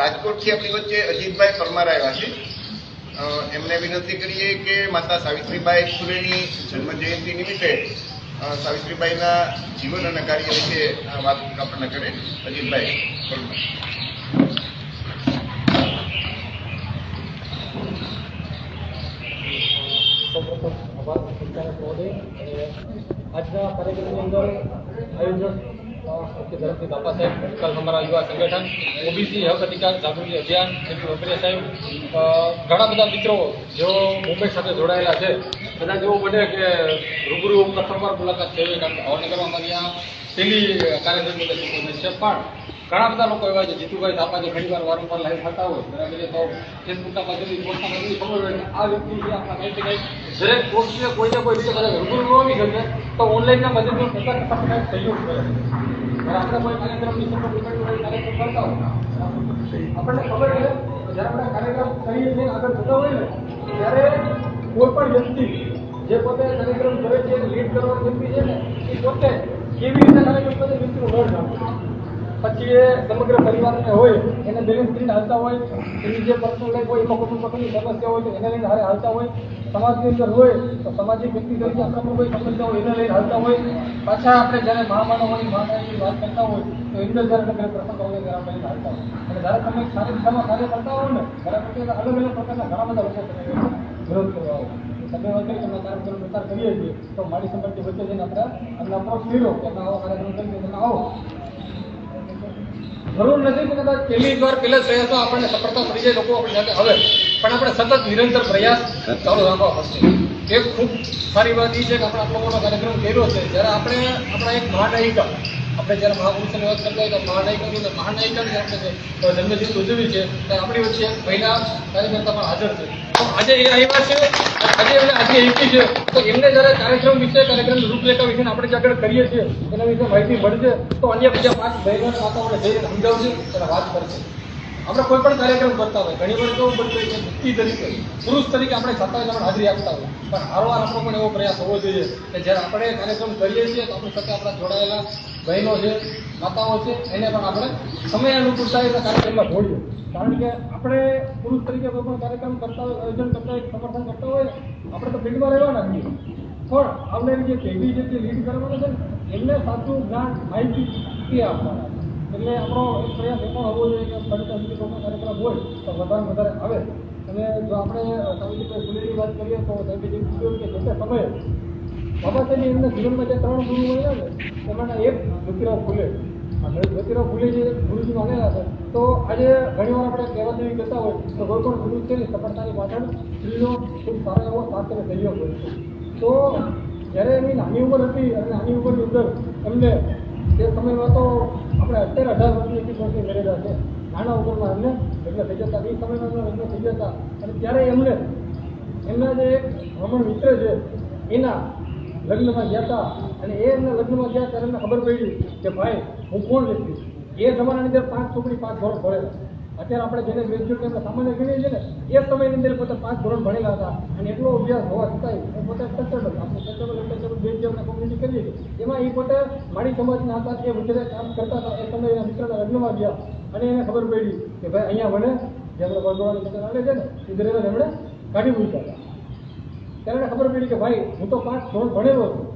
રાજકોટથી આપણી વચ્ચે અજીતભાઈ પરમાર આવ્યા છે. એમને વિનંતી કરીએ કે માતા સાવિત્રીબાઈ ફુલેની જન્મ જયંતિ નિમિત્તે સાવિત્રીબાઈના જીવન અને કાર્ય વિશે વાત આપણને કરે. અજીતભાઈ પરમાર. આજના કાર્યક્રમની અંદર આયોજક મુખ્ય ધરમથી બાપા સાહેબ આજકાલ અમારા યુવા સંગઠન, ઓબીસી હક અધિકાર જાગૃતિ અભિયાન શ્રી વગેરે સાહેબ ઘણા બધા મિત્રો જેઓ મુંબઈ સાથે જોડાયેલા છે કદાચ એવું બને કે રૂબરૂ પ્રથમવાર મુલાકાત હોય કારણ કે ભાવનગરમાં અમારી આ પહેલી કાર્યક્રમ છે, પણ ઘણા બધા લોકો એવા છે, જીતુભાઈ થાપા જે ઘણી વાર વારંવાર લાઈવ થતા હોય બરાબર તો ફેસબુકના પાસેથી પોસ્ટના બધી ખબર હોય કે આ વ્યક્તિ છે આપણા કંઈક ને કંઈક. દરેક પોસ્ટને કોઈને કોઈ રીતે કદાચ રૂબરૂ ન શકે. તો ઓનલાઈનના માધ્યમથી પ્રચાર કરતા કંઈક સહયોગ કરે જ્યારે આપણે કોઈ કાર્યક્રમની ડિપેન્ડ હોય, કાર્યક્રમ કરતા હોય. આપણને ખબર છે, જ્યારે આપણે કાર્યક્રમ કરીએ છીએ, આગળ જતા હોય ને, ત્યારે કોઈ પણ વ્યક્તિ જે પોતે કાર્યક્રમ કરે છે લીડ કરવાની વ્યક્તિ છે ને, એ પોતે કેવી રીતે કાર્યક્રમ કરે મિત્રો વડ રાખે પછી એ સમગ્ર પરિવારને હોય, એને બેલેન્સ કરીને હાલતા હોય, એની જે પર્સનલ લાઈફ હોય એમાં કુટુંબ પ્રકારની સમસ્યા હોય, તો એને લઈને હારે હાલતા હોય. સમાજની અંદર હોય, તો સામાજિક વ્યક્તિ તરીકે આપણે પણ કોઈ સમસ્યા હોય, એને લઈને હાલતા હોય. પાછા આપણે જ્યારે મહામાનવ હોય, મહામાનવની વાત કરતા હોય, તો એની અંદર જ્યારે તમે પ્રસંગ હોય, ત્યારે આપણે હાલતા હોય. અને જ્યારે તમે સારી દિશામાં કાર્ય કરતા હોય ને, ત્યારે અલગ અલગ પ્રકારના ઘણા બધા લોકો તમે વિરોધ કરવા હોય. તમે વગેરે તમે કાર્યક્રમ પ્રચાર કરીએ છીએ, તો મારી સંબંધી વચ્ચે જઈને આપણે અમને અપ્રોચ કર્યો કે આવો કાર્યક્રમ કરી તમે આવો. જરૂર નથી કે કદાચ પહેલી જ વાર પહેલા પ્રયાસો આપણને સફળતા મળી જાય લોકો આપણે સાથે આવે. પણ આપણે સતત નિરંતર પ્રયાસ ચાલુ રાખવા પડશે. એક ખૂબ સારી વાત એ છે કે આપણે આટલો મોટો કાર્યક્રમ કર્યો છે. જ્યારે આપણે આપણા એક મહાનાયિકા આપણે જ્યારે મહાપુરુષોની વાત કરતા હોય તો મહાનાયિકાની તો મહાનાયિકાની આપણે તો જન્મદિવસ ઉજવી છે ત્યારે આપણી વચ્ચે એક મહિલા કાર્યકર્તા પણ હાજર છે. તો આજે એ આવ્યા છે આજે એમને આજે એકી છે. તો એમને જ્યારે કાર્યક્રમ વિશે કાર્યક્રમ રૂપરેખા વિશે આપણે જે આગળ કરીએ છીએ, એના વિશે માહિતી મળશે. તો અન્ય બીજા પાંચ ભાઈઓ માતાઓને જઈને સમજાવશે અને વાત કરશે. આપણે કોઈ પણ કાર્યક્રમ કરતા હોય, ઘણી વાર કેવું બનતું હોય કે વ્યક્તિ તરીકે, પુરુષ તરીકે આપણે છતાં આપણે હાજરી આપતા હોય. પણ હારવાર આપણો પણ એવો પ્રયાસ હોવો જોઈએ કે જ્યારે આપણે કાર્યક્રમ કરીએ છીએ, તો આપણી સાથે આપણા જોડાયેલા બહેનો છે માતાઓ છે, એને પણ આપણે સમય અનુકૂળતા એટલે કાર્યક્રમમાં જોડીએ કારણ કે આપણે પુરુષ તરીકે કોઈ પણ કાર્યક્રમ કરતા હોય, આયોજન કરતા હોય સમર્થન કરતા હોય, આપણે તો ફિલ્ડમાં રહેવાના છીએ પણ આવનારી જે પેઢી છે, જે લીડ કરવાનું છે એમને સાચું જ્ઞાન માહિતી એ આપવાના એટલે આપણો એક પ્રયાસ એ પણ હોવો જોઈએ કે ફરી સુધી કોઈ કાર્યક્રમ હોય, તો વધારે વધારે આવે. અને જો આપણે સાવિત્રીભાઈ ફુલેની વાત કરીએ તો સાહેબે કે જે સમયે બાબા સાહેબે, એમના જીવનમાં જે ત્રણ ગુરુ મળ્યા ને, એમાંના એક જ્યોતિરાવ ફુલે. જ્યોતિરાવ ફુલે જે ગુરુજી માનેલા છે. તો આજે ઘણી વાર આપણે કહેવા જેવી કહેતા હોય, તો કોઈ પણ ગુરુ છે ને, સફળતાની પાછળ સ્ત્રીનો ખૂબ સારો એવો સાથ સહયોગ હોય છે. તો જ્યારે એની નાની ઉંમર હતી અને નાની ઉંમરની અંદર એમને તે સમયમાં તો આપણે અત્યારે અઢાર વર્ષની એકવીસ વર્ષની મેરેજા છે. નાના ઉંમરમાં એમને લગ્ન થઈ જતા, એ સમયમાં એમના લગ્ન થઈ જતા. અને ત્યારે એમને એમના જે એક રમણ મિત્ર છે, એના લગ્નમાં ગયા હતા અને એ એમને લગ્નમાં ગયા ત્યારે એમને ખબર પડી કે ભાઈ, હું કોણ વ્યક્તિ. એ જમાનાની અંદર પાંચ છોકરી પાંચ ધોરણ ભણેલા. અત્યારે આપણે જેને ગ્રેજ્યુએટ એમને સામાન્ય ગણીએ છીએ ને, એ સમયની અંદર પોતે પાંચ ધોરણ ભણેલા હતા. અને એટલો અભ્યાસ હોવા છતાંય એ પોતે ટચેબલ આપણે ટચેબલ ટચેબલ બે જે કોમ્યુનિટી કરીએ છીએ. એમાં એ પોતે મારી સમાજના હતા એ વચ્ચે કામ કરતા હતા એ સમયે એના મિત્રના લગ્નમાં ગયા. અને એને ખબર પડી કે ભાઈ અહીંયા ભણે, જે આપણે વડોદરાની મિત્ર આવે છે ને, એ દરેક એમણે કાઢી મૂક્યા હતા. ત્યારે એને ખબર પડી કે ભાઈ, હું તો પાંચ ધોરણ ભણેલો છું.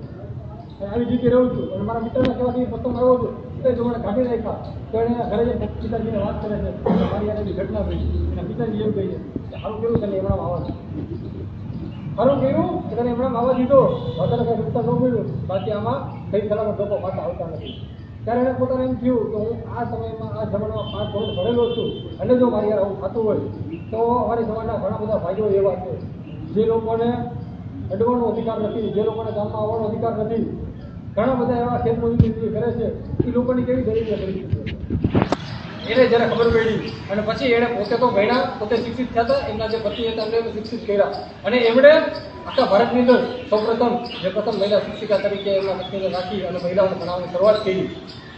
અને આવી જગ્યાએ રહું છું. અને મારા મિત્રના કહેવાથી પ્રથમ આવ્યો છું. એટલે જો મને કાઢી નાખ્યા. તો એને ઘરે જે પિતાજીને વાત કરે છે. મારી આને બી ઘટના થઈ એના પિતાજી એમ કહે છે કે સારું કેવું તને એમણામ આવવા સારું કર્યું કે તને એમણામાં આવવા દીધો વધારે કંઈ નુકસાન ન મળ્યું. બાકી આમાં કઈ સલામત લોકો પાછા આવતા નથી. ત્યારે એને પોતાને એમ થયું કે હું આ સમયમાં, આ જમાનામાં પાંચ ધોરણ ભણેલો છું. અને જો મારી યાર આવું થતું હોય, તો અમારી સમાજના ઘણા બધા ભાઈઓ એવા છે. જે લોકોને અડવાનો અધિકાર નથી, જે લોકોને ગામમાં આવવાનો અધિકાર નથી. ઘણા બધા એવા ખેતમજૂરી કરે છે, એ લોકોની કેવી દરિદ્ર પરિસ્થિતિ એને જ્યારે ખબર પડી અને પછી એણે પોતે તો ભણ્યા પોતે શિક્ષિત થયા હતા, એમના જે પતિ હતા એમને શિક્ષિત કર્યા. અને એમણે આખા ભારતની અંદર સૌપ્રથમ જે પ્રથમ મહિલા શિક્ષિકા તરીકે એમના પત્નીને રાખી અને મહિલાઓને ભણાવવાની શરૂઆત કરી.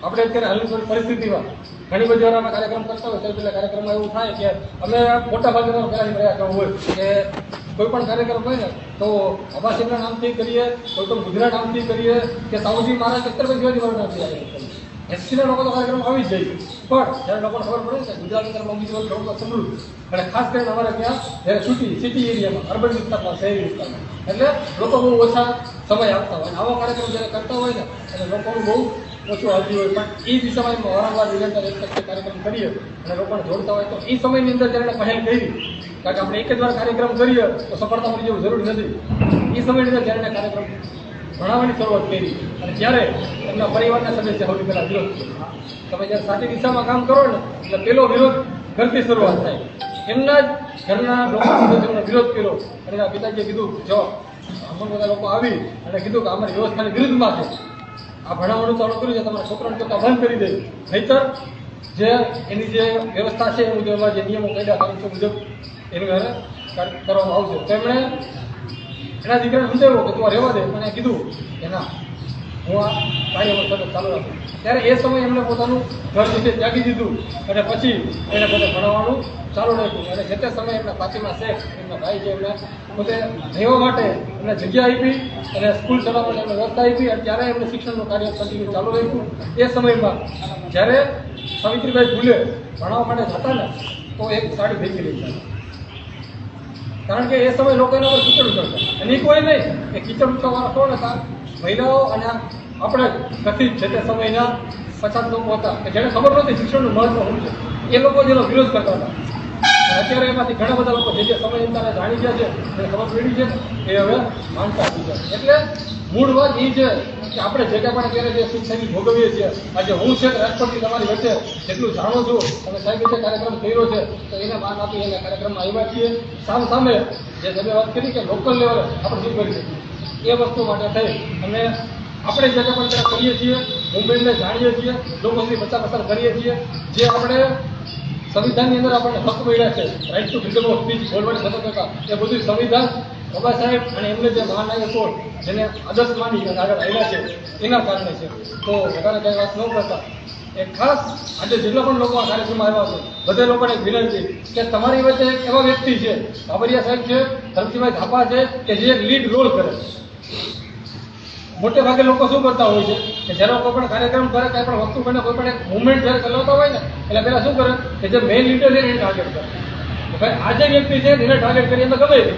આપણે અત્યારે હાલની પરિસ્થિતિમાં ઘણી બધી વાર કાર્યક્રમ કરતા હોય, ત્યારે પેલા કાર્યક્રમમાં એવું થાય કે અમે મોટા ભાગે પ્રયાસ કરવો હોય કે કોઈ પણ કાર્યક્રમ હોય ને, તો અબાસિંગના નામથી કરીએ કોઈ પણ ગુજરાત નામથી કરીએ, કે સાઉજી મહારાજ છત્રપતિ શિવાજી મહારાજ નામથી કરીએ એસસીના લોકો તો કાર્યક્રમ આવી જ જાય. પણ જ્યારે લોકોને ખબર પડે છે ગુજરાતની ગુજરાત અંદર અમુક દિવસ લોકો સમૃદ્ધ અને ખાસ કરીને અમારે ત્યાં જ્યારે સિટી સિટી એરિયામાં અર્બન વિસ્તારમાં, શહેરી વિસ્તારમાં. એટલે લોકો બહુ ઓછા સમય આપતા હોય. અને આવો કાર્યક્રમ જ્યારે કરતા હોય ને, એટલે લોકોનું બહુ ઓછું આવતી હોય પણ એ દિશામાં સમયમાં વારંવાર નિરંતર એક પછી કાર્યક્રમ કરીએ અને લોકોને જોડતા હોય તો એ સમયની અંદર જ્યારે પહેલ કરી. કારણ કે આપણે એક જ વાર કાર્યક્રમ કરીએ તો સફળતા મળી જવું જરૂરી નથી. એ સમયની અંદર જ્યારે કાર્યક્રમ ભણાવવાની શરૂઆત કરી. અને જ્યારે એમના પરિવારના સદસ્ય સૌથી પહેલાં વિરોધ તમે જ્યારે સાચી દિશામાં કામ કરો ને, એટલે પેલો વિરોધ ઘરથી શરૂઆત થાય. એમના જ ઘરના લોકો સદસ્યોનો વિરોધ કર્યો. અને એના પિતાજીએ કીધું જો અમુક બધા લોકો આવી અને કીધું કે અમારી વ્યવસ્થાની વિરુદ્ધમાં છે. આ ભણાવવાનું ચાલુ કર્યું છે, તમારા છોકરાને તો બંધ કરી દે. નહીતર જે એની જે વ્યવસ્થા છે એ મુજબ જે નિયમો કાયદા કાનૂન છે મુજબ એનું ઘરે કરવામાં આવશે. તેમણે એના દીકરાને સમજાવ્યો કે તું રહેવા દે. મને કીધું કે ના હું આ સતત ચાલુ રાખું ત્યારે એ સમયે એમણે પોતાનું ઘર વિશે ત્યાગી દીધું અને પછી એને પોતે ભણાવવાનું ચાલુ રાખ્યું. અને જે તે સમયે એમના પાછીમાં શેખ, એમના ભાઈ છે એમને પોતે રહેવા માટે એમને જગ્યા આપી અને સ્કૂલ ચલાવવા માટે એમને વ્યવસ્થા આપી અને ત્યારે એમને શિક્ષણનું કાર્ય કન્ટિન્યુ ચાલુ રાખ્યું. એ સમયમાં જ્યારે સાવિત્રીબાઈ ભૂલે ભણાવવા માટે જતા ને, તો એક સાડી ભેગી લઈ જાય. કારણ કે એ સમયે લોકો એના પર કીચડ ઉચડતા અને કોઈ નહીં એ કીચડ ઉચડવાના કોણ હતા? મહિલાઓ અને આપણે કથિત છે તે સમયના પચાસ લોકો હતા કે જેને ખબર નહોતી શિક્ષણનું મહત્વ શું છે, એ લોકો જેનો વિરોધ કરતા હતા. અત્યારે એમાંથી ઘણા બધા લોકો જે જે સમય અંતરે જાણી ગયા છે જેને ખબર પડી છે એ હવે માનતા થઈ ગયા એટલે મૂળ વાત એ છે કે આપણે જે કાંઈ પણ અત્યારે જે શિક્ષણની ભોગવીએ છીએ, આજે હું છે રાજકોટથી તમારી વચ્ચે જેટલું જાણું છું અને સાહેબે જે કાર્યક્રમ કર્યો છે, તો એને માન આપી એને કાર્યક્રમમાં આવ્યા છીએ. સામ સામે જે તમે વાત કરી કે લોકલ લેવલે આપણે શું કરી શકીએ. એ વસ્તુ માટે થઈ અને આપણે જે કાંઈ પણ કરીએ છીએ, મુંબઈને જાણીએ છીએ, લોકો સુધી પ્રચાર પસાર કરીએ છીએ, જે આપણે સંવિધાનની અંદર આપણને હક મળ્યા છે. Right to freedom of speech બોલવાની સ્વતંત્રતા એ બધું સંવિધાન બાબા સાહેબ અને એમને જે મહાનાયકો જેને આદર્શ માની અને આગળ આવ્યા છે, એના કારણે છે. તો વધારે કંઈ વાત ન કરતા. એ ખાસ આજે જેટલા પણ લોકો આ કાર્યક્રમમાં આવ્યા છે, બધા લોકોને વિનંતી કે તમારી વચ્ચે એક એવા વ્યક્તિ છે, બાબરિયા સાહેબ છે ધરતીભાઈ થાપા છે, કે જે એક લીડ રોલ કરે. છે મોટે ભાગે લોકો શું કરતા હોય છે? કે જેનો કોઈ પણ કાર્યક્રમ કરે, કાંઈ પણ વસ્તુ બને, કોઈ પણ એક મુવમેન્ટ જ્યારે ચલાવતા હોય ને, એટલે પહેલાં શું કરે કે જે મેઇન લીડર છે એને ટાર્ગેટ કરે. ભાઈ, આ જે વ્યક્તિ છે એને ટાર્ગેટ કરી એમને ગમે તે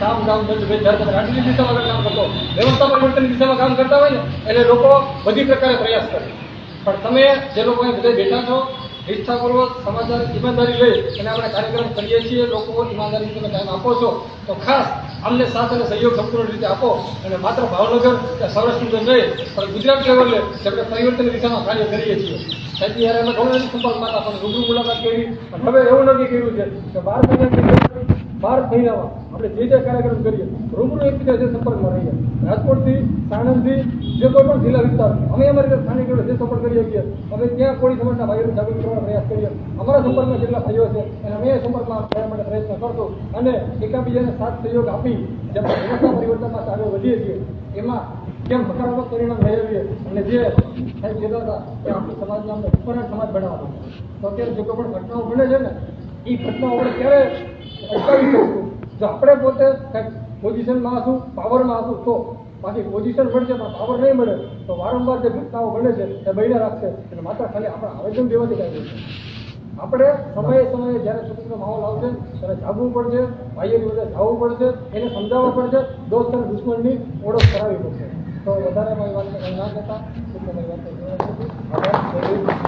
કામ કામ કરતું ભાઈ જ્યારે તમે રાજનીતિ દિશામાં કામ કરતો વ્યવસ્થા પરિવર્તનની દિશામાં કામ કરતા હોય ને, એટલે લોકો બધી પ્રકારે પ્રયાસ કરે. પણ તમે જે લોકો બધા બેઠા છો નિષ્ઠાપૂર્વક સમાચાર ઈમાનદારી લઈ અને આપણે કાર્યક્રમ કરીએ છીએ, લોકો ઈમાનદારી તમે ટાઈમ આપો છો. તો ખાસ અમને સાથ અને સહયોગ સંપૂર્ણ રીતે આપો અને માત્ર ભાવનગર કે સૌરાષ્ટ્ર નહીં, પણ ગુજરાત લેવલે જે આપણે પરિવર્તનની દિશામાં કાર્ય કરીએ છીએ. સાહેબ યાર અમે ઘણું નથી સંપર્કમાં માતા પણ રૂબરૂ મુલાકાત કરી, પણ હવે એવું નક્કી કર્યું છે કે બાર મહિના બાર મહિનામાં આપણે જે જે કાર્યક્રમ કરીએ, રૂબરૂ એકબીજા જે સંપર્કમાં રહીએ. રાજકોટથી સાણંદથી જે કોઈ પણ જિલ્લા વિસ્તાર, અમે અમારી સ્થાનિક જોડે જે સપોર્ટ કરીએ છીએ અમે ત્યાં કોળી સમાજના ભાઈઓને જાગૃત કરવાનો પ્રયાસ કરીએ. અમારા સંપર્કમાં જેટલા ભાઈઓ છે અને અમે સંપર્કમાં રહેવા માટે પ્રયત્ન કરશું અને એકાબીજાને સાથ સહયોગ આપી જે વ્યવસ્થા પરિવર્તનમાં આગળ વધીએ છીએ, એમાં કેમ હકારાત્મક પરિણામ મેળવીએ અને જે સાહેબ કહેતા હતા કે આપણી સમાજને અમને ઉપરના સમાજ બનાવવાનો તો અત્યારે જે કોઈ પણ ઘટનાઓ બને છે ને એ ઘટનાઓ આપણે ક્યારે અટકાવી શકશું? જો આપણે પોતે પોઝિશનમાં હશું પાવરમાં હશું, તો બાકી પોઝિશન મળશે પણ પાવર નહીં મળે, તો વારંવાર જે ઘટનાઓ બને છે એ બન્યા રાખશે. એટલે માત્ર ખાલી આપણે આવેદન દેવાથી કાંઈ નહીં આપણે સમયે સમયે જ્યારે સ્વતંત્ર માહોલ આવશે, ત્યારે જાગવું પડશે, ભાઈઓની વચ્ચે જવું પડશે, એને સમજાવવું પડશે, દોસ્ત અને દુશ્મનની ઓળખ કરાવવી પડશે. તો વધારે મારી વાત ના કહેતા. તમારી વાત.